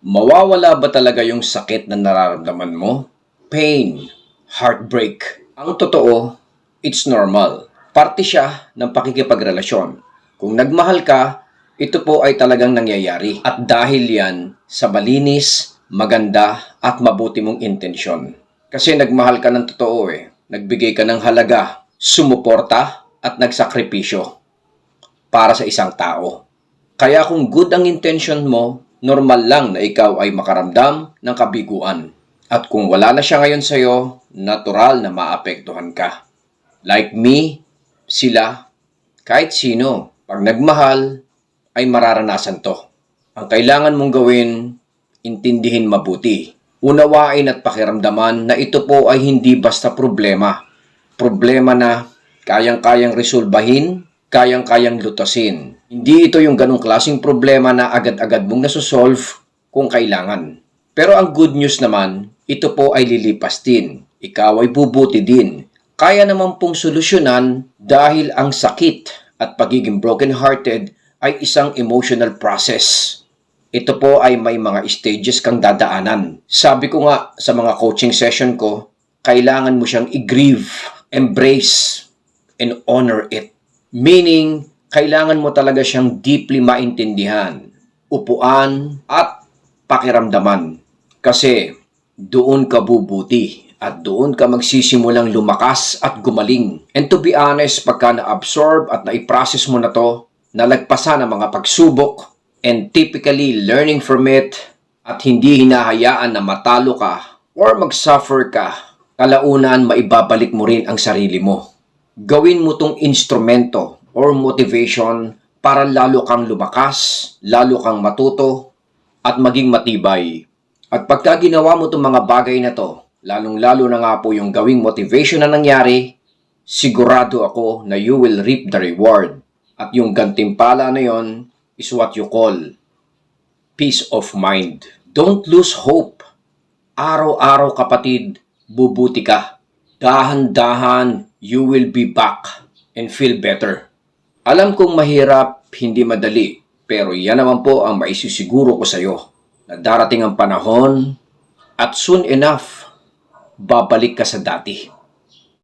Mawawala ba talaga yung sakit na nararamdaman mo? Pain, heartbreak. Ang totoo, it's normal. Parte siya ng pakikipagrelasyon. Kung nagmahal ka, ito po ay talagang nangyayari. At dahil yan sa malinis, maganda at mabuti mong intensyon. Kasi nagmahal ka ng totoo eh. Nagbigay ka ng halaga, sumuporta at nagsakripisyo para sa isang tao. Kaya kung good ang intention mo, normal lang na ikaw ay makaramdam ng kabiguan. At kung wala na siya ngayon sa'yo, natural na maapektuhan ka. Like me, sila, kahit sino, pag nagmahal, ay mararanasan to. Ang kailangan mong gawin, intindihin mabuti. Unawain at pakiramdaman na ito po ay hindi basta problema. Problema na kayang-kayang resolbahin, kayang-kayang lutasin. Hindi ito yung ganong klaseng problema na agad-agad mong nasosolve kung kailangan. Pero ang good news naman, ito po ay lilipas din. Ikaw ay bubuti din. Kaya naman pong solusyonan dahil ang sakit at pagiging broken-hearted ay isang emotional process. Ito po ay may mga stages kang dadaanan. Sabi ko nga sa mga coaching session ko, kailangan mo siyang i-grieve, embrace, and honor it. Meaning, kailangan mo talaga siyang deeply maintindihan, upuan, at pakiramdaman. Kasi doon ka bubuti at doon ka magsisimulang lumakas at gumaling. And to be honest, pagka na-absorb at na-process mo na to, nalagpasan ang mga pagsubok, and typically learning from it at hindi hinahayaan na matalo ka or mag-suffer ka, kalaunan maibabalik mo rin ang sarili mo. Gawin mo tong instrumento or motivation para lalo kang lumakas, lalo kang matuto, at maging matibay. At pagka ginawa mo itong mga bagay na to, lalong-lalo na nga po yung gawing motivation na nangyari, sigurado ako na you will reap the reward. At yung gantimpala na yon is what you call peace of mind. Don't lose hope. Araw-araw kapatid, bubuti ka. Dahan-dahan, you will be back and feel better. Alam kong mahirap, hindi madali, pero yan naman po ang maisisiguro ko sa iyo na darating ang panahon at soon enough, babalik ka sa dati.